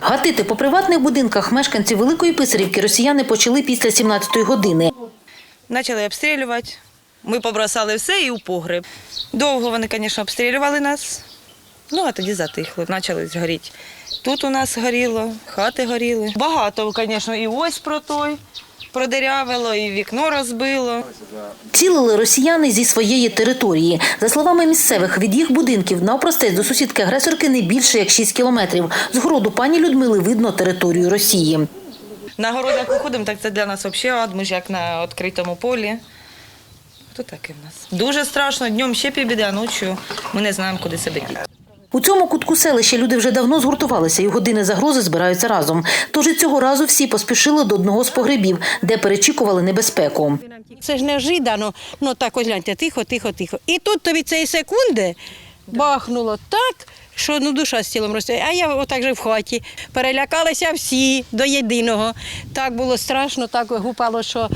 Гатити по приватних будинках мешканців Великої Писарівки росіяни почали після 17-ї години. Почали обстрілювати. Ми побросали все і у погреб. Довго вони, звісно, обстрілювали нас. Ну, а тоді затихло, почали згоріти. Тут у нас горіло, хати горіли. Багато, звісно, і ось про той продирявило, і вікно розбило. Цілили росіяни зі своєї території. За словами місцевих, від їх будинків навпростець до сусідки агресорки не більше як 6 кілометрів. З городу пані Людмили видно територію Росії. На городах виходимо, так це для нас взагалі ад, ми ж як на відкритому полі. То таке в нас. Дуже страшно, днем ще півбіди, а ночі ми не знаємо, куди себе діти. У цьому кутку селища люди вже давно згуртувалися і години загрози збираються разом. Тож і цього разу всі поспішили до одного з погребів, де перечікували небезпеку. Це ж неожиданно, ну так ось гляньте, тихо, тихо, тихо. І тут тобі цієї секунди бахнуло так, що ну душа з тілом росте. А я отак же в хаті. Перелякалися всі до єдиного. Так було страшно, так гупало, що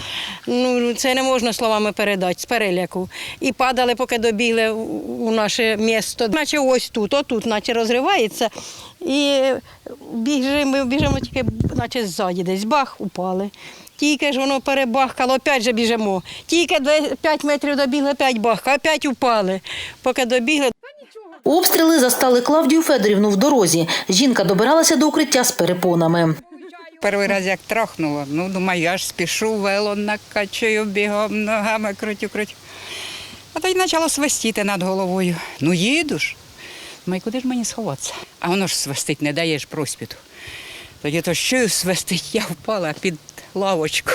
ну, це не можна словами передати з переляку. І падали, поки добігли у наше місто. Наче ось тут, отут, наче розривається. І біжимо, біжимо тільки, наче ззаді десь бах, упали. Тільки ж воно перебахкало, опять же біжимо. Тільки 5 метрів добігли, опять бахка, опять упали. Поки добігли, Обстріли застали Клавдію Федорівну в дорозі. Жінка добиралася до укриття з перепонами. Перший раз як трахнуло, ну думаю, я ж спішу, вело накачую бігом, ногами крутю, крутю. А тоді почало свистіти над головою. Ну їду ж. Думаю, куди ж мені сховатися? А воно ж свистить, не даєш проспіту. Тоді то що свистить, я впала під лавочку.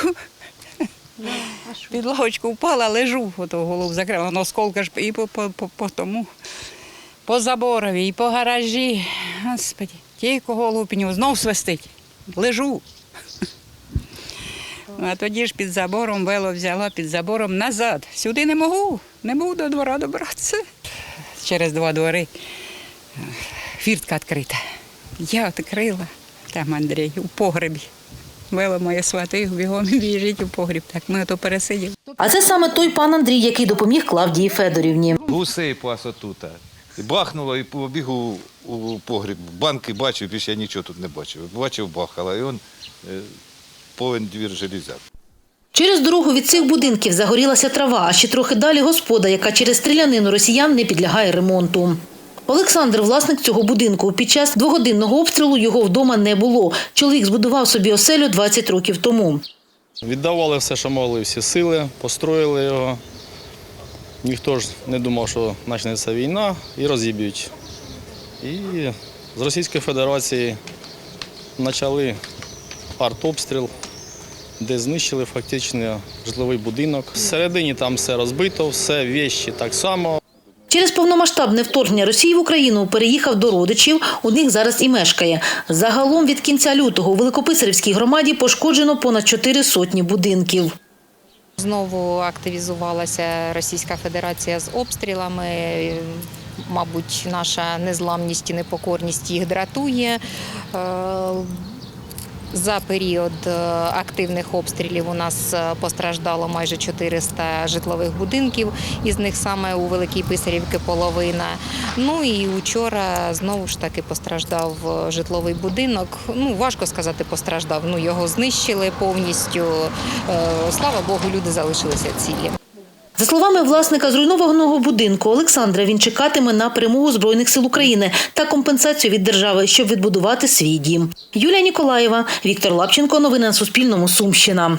Під лавочку впала, лежу, ото голову закрила, воно осколка ж і по тому, по заборові, і по гаражі. Господи, тільки голову підняв, знов свистить. Лежу. А тоді ж під забором вело взяла під забором назад. Сюди не можу, не можу до двора добратися. Через два двори е, фіртка відкрита. Я відкрила, там Андрій у погребі. Вело моє свати, бігом біжить у погріб. Так ми то пересиділи. А це саме той пан Андрій, який допоміг Клавдії Федорівні. Гусей пас отута. І бахнуло, і побіг у, у погріб. Банки бачив, більше я нічого тут не бачив. Бачив, бахало, і він е, повен двір железяк. Через дорогу від цих будинків загорілася трава, а ще трохи далі господа, яка через стрілянину росіян не підлягає ремонту. Олександр, власник цього будинку. Під час двогодинного обстрілу його вдома не було. Чоловік збудував собі оселю 20 років тому. Віддавали все, що могли, всі сили, построїли його. Ніхто ж не думав, що почнеться війна і розіб'ють. І з Російської Федерації почали артобстріл, де знищили фактично житловий будинок. Всередині там все розбито, все вещі так само. Через повномасштабне вторгнення Росії в Україну переїхав до родичів, у них зараз і мешкає. Загалом від кінця лютого у Великописарівській громаді пошкоджено понад чотири сотні будинків. Знову активізувалася Російська Федерація з обстрілами. Мабуть, наша незламність і непокорність їх дратує. За період е, активних обстрілів у нас е, постраждало майже 400 житлових будинків, із них саме у Великій Писарівці половина. Ну і вчора знову ж таки постраждав е, житловий будинок. Ну важко сказати, постраждав. Ну його знищили повністю. Слава Богу, люди залишилися цілі. За словами власника зруйнованого будинку Олександра, він чекатиме на перемогу Збройних сил України та компенсацію від держави, щоб відбудувати свій дім. Юлія Ніколаєва, Віктор Лапченко. Новини на Суспільному. Сумщина.